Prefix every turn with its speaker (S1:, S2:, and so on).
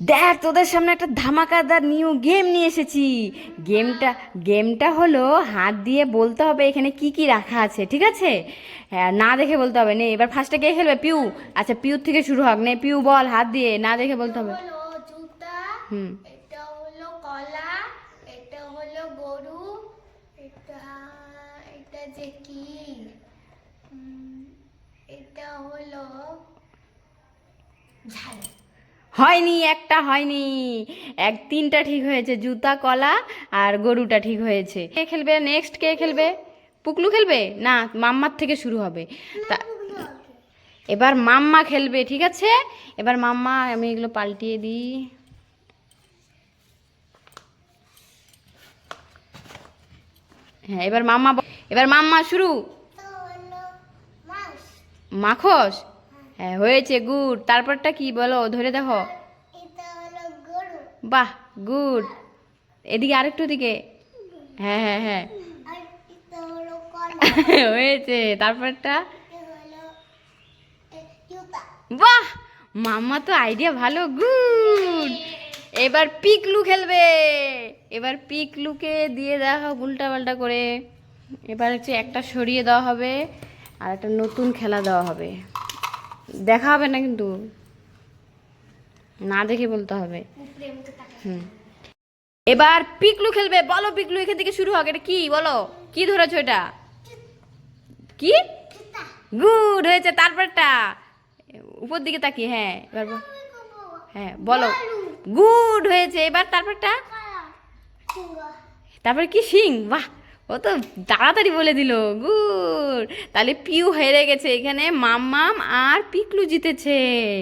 S1: দেখ তোদের সামনে একটা ধামাকাদার নিউ গেম নিয়ে এসেছি। গেমটা গেমটা হলো হাত দিয়ে বলতে হবে এখানে কি কি রাখা আছে ঠিক আছে? হ্যাঁ না দেখে বলতে হবে নে এবার ফার্স্টে কে খেলবে? পিউ। আচ্ছা পিউর থেকে শুরু হোক নে পিউ বল হাত দিয়ে না দেখে বলতে হবে। হুম।
S2: এটা হলো কলা এটা হলো গরু এটা এটা যে কি? এটা হলো ঝাল।
S1: হয়নি একটা হয়নি। এক তিনটা ঠিক হয়েছে জুতা কলা আর গরুটা ঠিক হয়েছে। কে খেলবে নেক্সট কে খেলবে? পুকলু খেলবে? না মাম্মার থেকে শুরু হবে। তা এবার মাম্মা খেলবে ঠিক আছে? এবার মাম্মা আমি এগুলো পাল্টিয়ে দিই। হ্যাঁ এবার মাম্মা এবার মাম্মা শুরু। মাখস হ্যাঁ হয়েছে, গুড। তারপরটা কি বলো? ধরে দেখো। বাহ, গুড। এদিকে আরেকটু দিকে। হ্যাঁ হ্যাঁ হ্যাঁ। হয়েছে। তারপরটা? বাহ! মাম্মা তো আইডিয়া ভালো, গুড। এবার পিকলু খেলবে। এবার পিকলুকে দিয়ে দেওয়া হোক উল্টা পাল্টা করে। এবার হচ্ছে একটা সরিয়ে দেওয়া হবে আর একটা নতুন খেলা দেওয়া হবে। দেখা হবে না কিন্তু। না দেখে বলতে হবে। হুম। এবার পিকলু খেলবে। বলো পিকলু, এখান থেকে শুরু হোক। এটা কি? বলো। কি ধরেছো এটা? কি? গুড হয়েছে তারপরটা। উপর দিকে তাকিয়ে হ্যাঁ এবার হ্যাঁ বলো। গুড হয়েছে। এবার তারপরটা? তারপরে কি সিং? বাহ! ও তো তাড়াতাড়ি বলে দিল, গুড। তাহলে পিউ হেরে গেছে এখানে, মাম্মাম আর পিকলু জিতেছে।